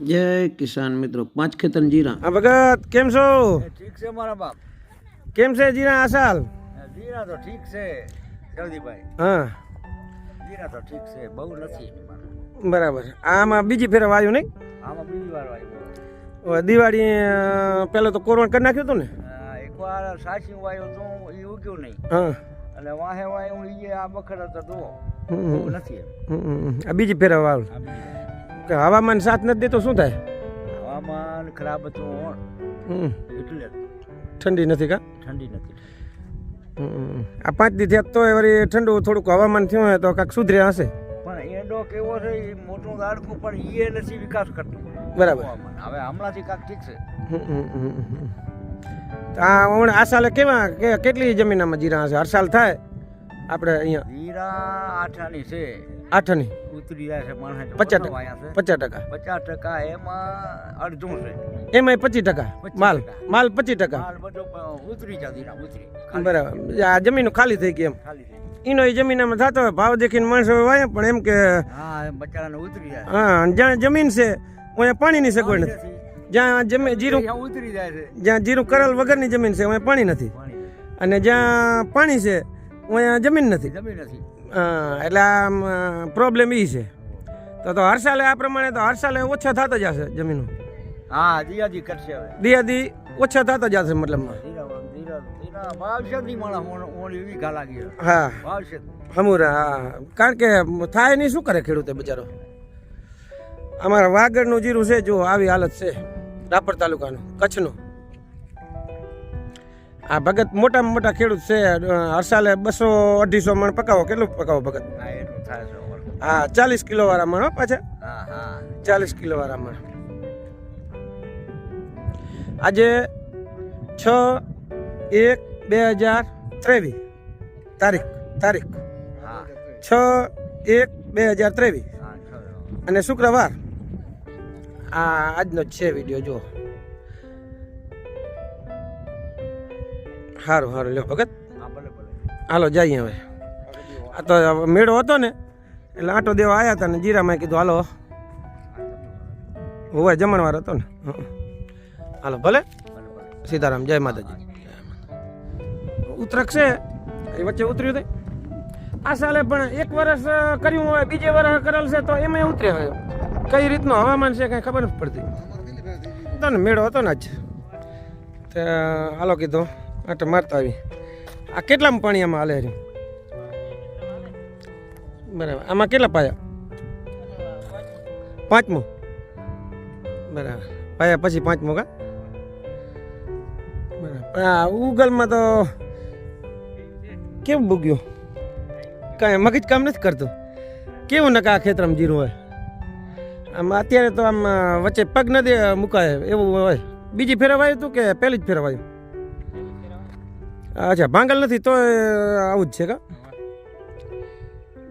જય કિસાન મિત્રો પાંચ ખેતર જીરા હા ભગત કેમ છો ઠીક છે મારા બાપ કેમ છે જીરા આ સાલ જીરા તો ઠીક છે જલ્દીભાઈ હા જીરા તો ઠીક છે બહુ નથી એની માને. બરાબર આમાં બીજી ફેર આવ્યું નહીં આમાં બીજી વાર આવ્યો હવે દિવાળી અ, પહેલા તો કોરોના કરી નાખ્યું હતું ને આ એકવાર સાચી વાયો તો એ ઉગ્યું નહીં હા અને વાહે વાયું એ આ બખર હતો તો હમ, બહુ હમ, નથી એમ. હમ, હમ. આ બીજી ફેર આવ્યું કે હવામાન સાથ નથી દેતો શું થાય? હવામાન ખરાબ હતું હમ. એટલે ઠંડી નથી કા? ઠંડી નથી. આ પાંચ દી થયા તોય વળી ઠંડુ થોડુંક હવામાન થયું હોય તો કાંક સુધર્યા હશે. પણ એડો કેવો છે એ મોટું ગાડકું પણ એ નથી વિકાસ કરતું બરાબર. હવે હમણાંથી કાંક ઠીક છે. તો આ હમણાં આ સાલે કેવા કે કેટલી જમીનમાં જીરા હશે? હર સાલ થાય? આપણે અહીંયા જીરા આઠાની છે. આઠની. ઉતરી જાય છે માણસ પચાસ ટકા. પચાસ ટકા. પચાસ ટકા એમાં અડધું છે. એમાંય પચીસ ટકા. માલ. માલ પચીસ ટકા. ઉતરી જાય ઉતરી. બરાબર. આ જમીન ખાલી થઈ ગઈ એમ. ખાલી થઈ એનો એ જમીનમાં થતો હોય ભાવ દેખીને માણસો વાય પણ એમ કે હા ઉતરી જાય. જમીન છે ત્યાં પાણીની સગવડ નથી. નથી. જ્યાં જમીન જીરું ઉતરી જાય છે. જ્યાં જીરું કરેલ વગરની જમીન છે ત્યાં પાણી નથી. અને જ્યાં પાણી છે ત્યાં જમીન નથી. જમીન નથી. હા, એટલે આમ પ્રોબ્લેમ એ છે. તો તો હર સાલે આ પ્રમાણે તો હર સાલે ઓછા થતા જશે જમીનો. હા દિયાદી કરશે હવે. દિયાદી ઓછા થતા જશે મતલબમાં હા. હમુરા હા. કારણ કે થાય નહીં શું કરે ખેડૂતે બિચારો? અમારા વાગડનું જીરું છે જો આવી હાલત છે રાપર તાલુકાનું કચ્છનું. આ ભગત મોટામાં મોટા ખેડૂત છે હરસાલે બસો અઢીસો મણ પકાવો. કેટલું પકાવો ભગત? હા ચાલીસ કિલો વાળા મણ હો પાછા. ચાલીસ કિલો વાળા મણ. આજે છ એક બે હજાર ત્રેવીસ. તારીખ તારીખ. હા. છ એક બે હજાર ત્રેવીસ. અને શુક્રવાર. આ આજનો છે વીડિયો જુઓ. સારું સારું લ્યો ભગત. હાલો જઈએ હવે. આ તો મેળો હતો ને એટલે આંટો દેવા આવ્યા હતા ને જીરામાં કીધું હાલો. હોય જમણવાર હતો ને. હાલો ભલે. સીતારામ જય માતાજી. ઉતરક છે? એ વચ્ચે ઉતર્યું તે? આ સાલે પણ એક વર્ષ કર્યું હોય બીજે વર્ષ કરેલ છે તો એમાં ઉતરે હવે. કઈ રીતનું હવામાન છે કઈ ખબર નથી પડતી. હતો ને મેળો હતો ને આજ. તે હાલો કીધું. આટે મારતા આવી. આ કેટલામાં પાણી આમાં હાલે રહ્યું બરાબર. આમાં કેટલા પાયા? પાંચમું. બરાબર. પાયા પછી પાંચમો કા? બરાબર. આ ઉગલમાં તો કેવું બુગ્યું કાંઈ મગજ કામ નથી કરતું. કેવું નકા આ ખેતરમાં જીરું હોય? આમ અત્યારે તો આમ વચ્ચે પગ નથી અ, મુકાય એવું હોય. બીજી ફેરવાયું હતું કે પહેલી જ ફેરવાયું? અચ્છા, ભાંગલ નથી તો આવું જ છે કા?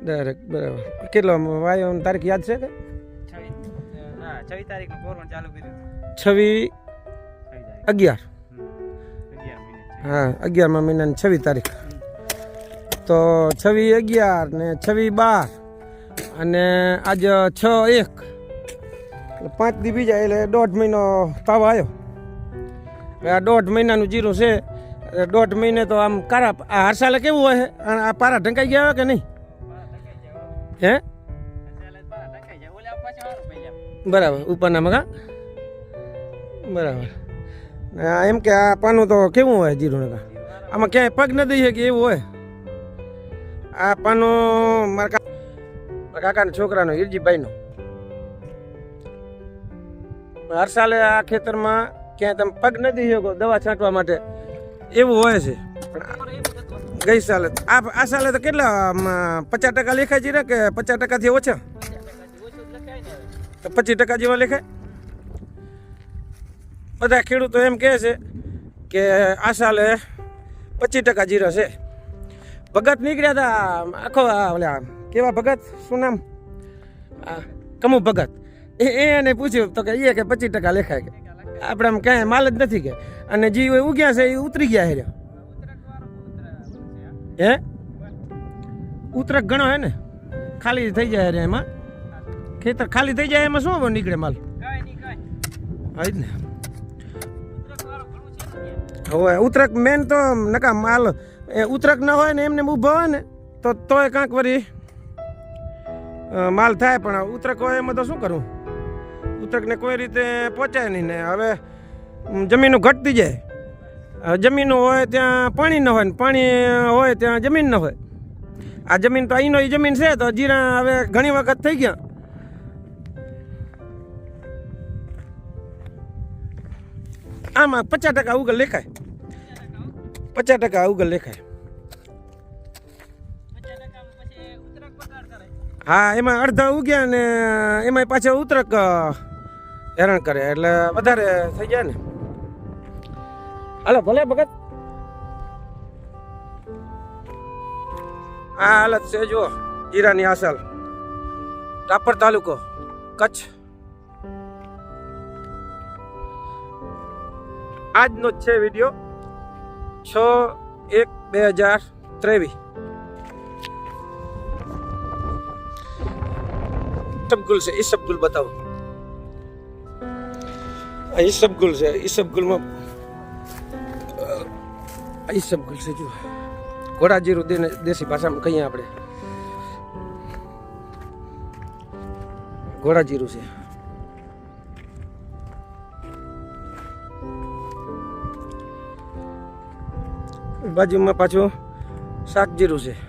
ડાયરેક્ટ બરાબર. કેટલો, વાયો તારીખ યાદ છે કે? છવ્વીસ તારીખ ચાલુ કર્યું છવ્વી અગિયાર. હા, અગિયારમા મહિનાની છવ્વીસ તારીખ. તો છવ્વી અગિયાર ને છવ્વી બાર અને આજ છ એક. પાંચ દી બીજા, એટલે દોઢ મહિનો તાવ આવ્યો. આ દોઢ મહિનાનું જીરું છે દોઢ મહિને તો આમ કારા આ હરસાલે કેવું હોય? અને આ પારા ઢંકાઈ ગયા હોય કે નહીં? હે? બરાબર, ઉપરના મગા? બરાબર. એમ કે આ પાનું તો કેવું હોય જીરું નકા? આમાં ક્યાંય પગ ન દઈએ કે એવું હોય? આ પાનું કા- મારા કાકાના છોકરાનો હિરજીભાઈનો. હર સાલે આ ખેતરમાં ક્યાંય તમે પગ ન દઈ શકો દવા છાંટવા માટે. એવું હોય છે. ગઈ સાલે. આ આ સાલે તો કેટલા પચાસ ટકા લેખાય જીરા કે પચાસ ટકાથી ઓછા? તો પચીસ ટકા જેવા લેખાય? બધા ખેડૂતો એમ કહે છે કે આ સાલે પચીસ ટકા જીરો છે. ભગત નીકળ્યા હતા આખો ઓલા, કેવા ભગત? શું નામ? કમુ ભગત. એ એને પૂછ્યું, તો કે એ કે પચીસ ટકા લેખાય કે? આપણે આમ કાંઈ માલ જ નથી કે. અને જે ઉગ્યા છે એ ઉતરી ગયા હેર્યા હે? ઉતરક ઘણો હે ને? ખાલી થઈ જાય રે એમાં. ખેતર ખાલી થઈ જાય એમાં શું નીકળે માલ? આવી નહીં ને. હવે ઉતરક મેન તો નકા માલ, એ ઉતરક ન હોય ને, એમને ઊભો હોય ને, તો તોય કાંક વળી માલ થાય, પણ ઉતરક હોય એમાં તો શું કરવું ઉતરકને કોઈ રીતે પહોંચાય નહીં ને. હવે જમીનો ઘટતી જાય. જમીનો હોય ત્યાં પાણી ન હોય ને, પાણી હોય ત્યાં જમીન ન હોય. આ જમીન તો અહીંનો એ જમીન છે, તો જીરા હવે ઘણી વખત થઈ ગયા. આમાં પચાસ ટકા ઉગલ લેખાય. પચાસ ટકા ઉગલ લેખાય. હા, એમાં અડધા ઉગ્યા ને એમાં પાછા ઉતરક હેરાન કરે, એટલે વધારે થઈ જાય ને. હાલો, ભલે ભગત. આ હાલત છે જો હીરાની આસલ. રાપર તાલુકો, કચ્છ. આજનો જ છે વીડિયો. છ એક બે હજાર ત્રેવીસ. ઈસબગુલ છે ઈસબગુલ બતાવો. આ ઈસબગુલ છે ઈસબગુલમાં આ ઈસબગુલ છે જો ઘોડા જીરું દેને, દેશી ભાષામાં કહીએ આપણે. ઘોડા જીરું છે. બાજુમાં પાછું શાક જીરું છે.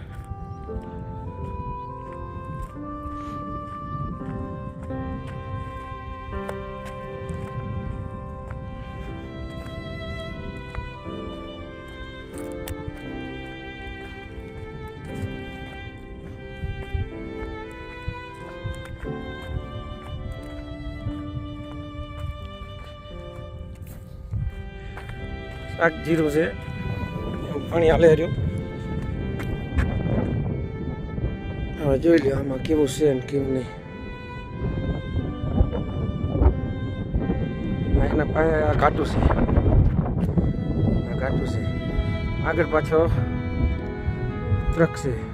શાક જીરું છે. પાણી હાલે રહ્યું. હવે જોઈ લ્યો આમાં કેવું છે ને કેવું નહીં. એના પાસે આ ઘાટું છે. આ છે. આગળ પાછો ટ્રક છે.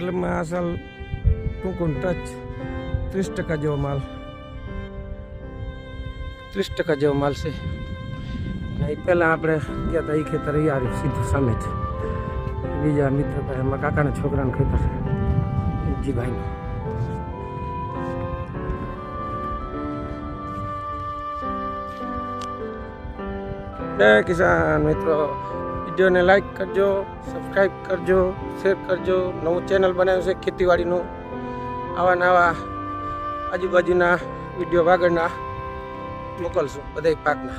એટલે મેં આ સાલ ટૂંકું ટચ. ત્રીસ ટકા જેવો માલ. ત્રીસ ટકા જેવો માલ છે. એ પહેલાં આપણે ગયા હતા એ ખેતર અહીં આવી સીધું સામે જ. બીજા મિત્ર ભાઈ એમાં કાકાના છોકરાનું ખેતર જી જીભાઈનું જય કિસાન મિત્રો. વિડીયોને લાઇક કરજો સબસ્ક્રાઈબ કરજો, શેર કરજો. નવું ચેનલ બનાવ્યું છે ખેતીવાડીનું. આવા નવા આજુબાજુના વીડિયો આગળના મોકલશું બધા પાકના.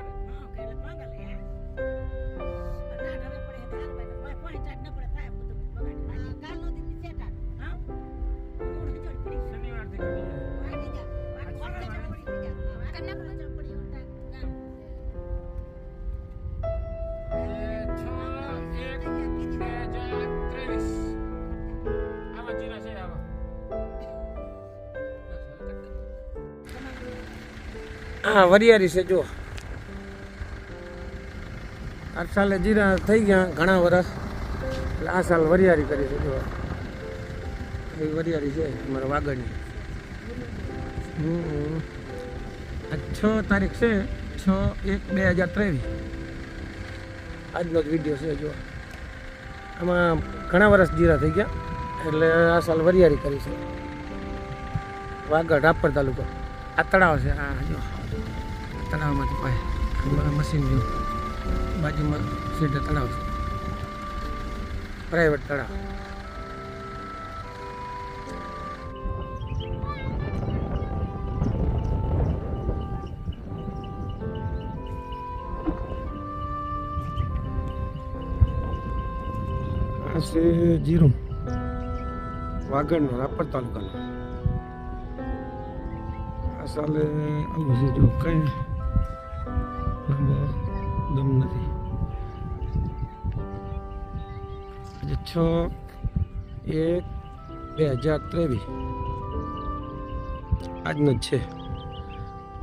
હા વરિયારી છે જો આ સાલે જીરા થઈ ગયા ઘણા વર્ષ એટલે આ સાલ વરિયારી કરી છે જો એ વરિયારી છે, અમારા વાગડની આ છ તારીખ છે, છ એક બે હજાર ત્રેવીસ. આજનો જ વીડિયો છે જો આમાં ઘણા વર્ષ જીરા થઈ ગયા, એટલે આ સાલ વરિયાળી કરી છે. વાગડ રાપર તાલુકો. આ તળાવ છે, આ જો તળાવમાંથી પાય આમાં મશીન જો બાજુમાં સીધે તળાવ છે પ્રાઇવેટ તળાવ આ છે જીરું વાગડનો રાપર તાલુકાનો આ સાલે આવું છે જો કઈ છ એક બે હજાર ત્રેવીસ. આજનો જ છે.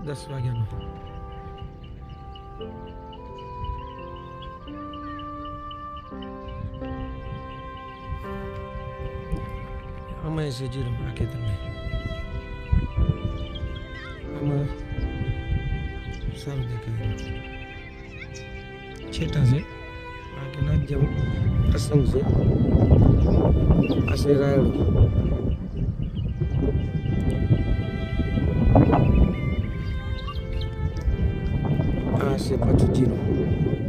દસ વાગ્યાનો. અમે છે જીરો રાખી તમે. આમાં સારું દેખાય. છેટા છે. ના જેવું પ્રસંગ છે. આ છે રાયડો. આ છે પાછું જીરું.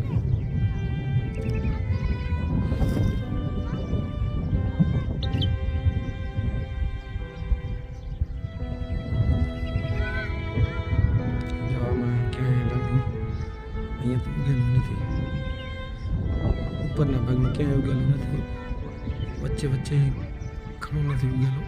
ઉપરના ભાગમાં ક્યાંય ઉગેલું નથી વચ્ચે વચ્ચે ઘણું નથી ઉગેલું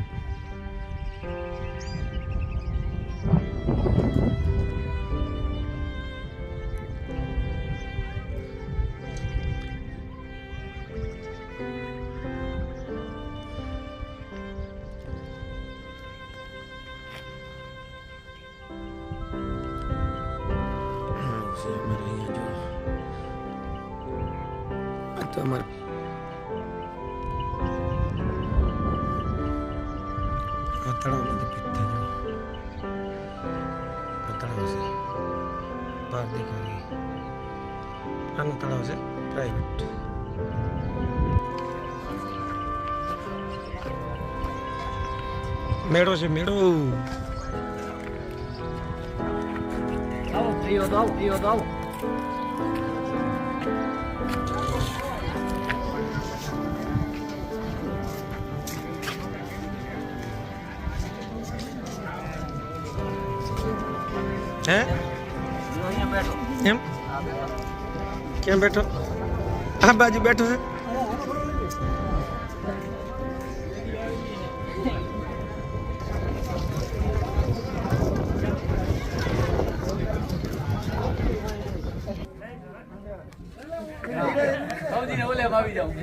આવું છે તો અમારે. આ તળાવમાંથી પીતા જો આ તળાવ છે. બહાર દેખાય આનું તળાવ છે પ્રાઇવેટ મેળો છે મેળો. આવો તો આવો તો આવો. હે? એમ? કેમ બેઠો? આ બાજુ બેઠો છે? આવી જાઉં